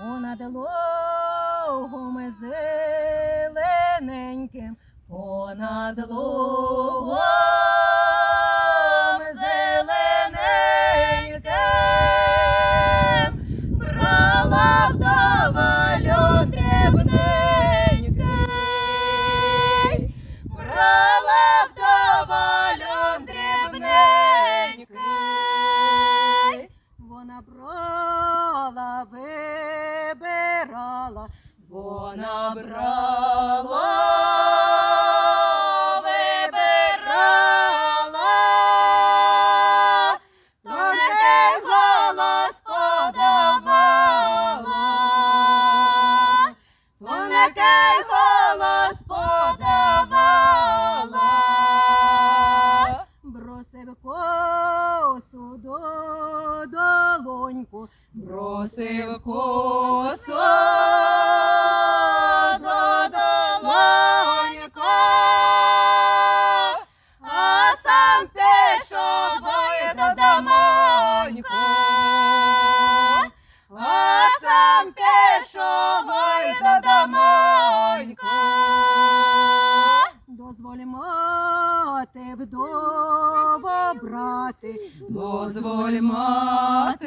понад лугом зелененьким, понад лугом зелененьким, брала вдова льон дрібненький, брала вдова льон дрібненький, вона брала, вибирала, вона брала, вибирала, тонкий голос до долоньку, бросив косу до долоньку, а сам пішов ой, додомоньку, а сам пішов ой, додомоньку. Дозволь мати вдово брати, дозволь мати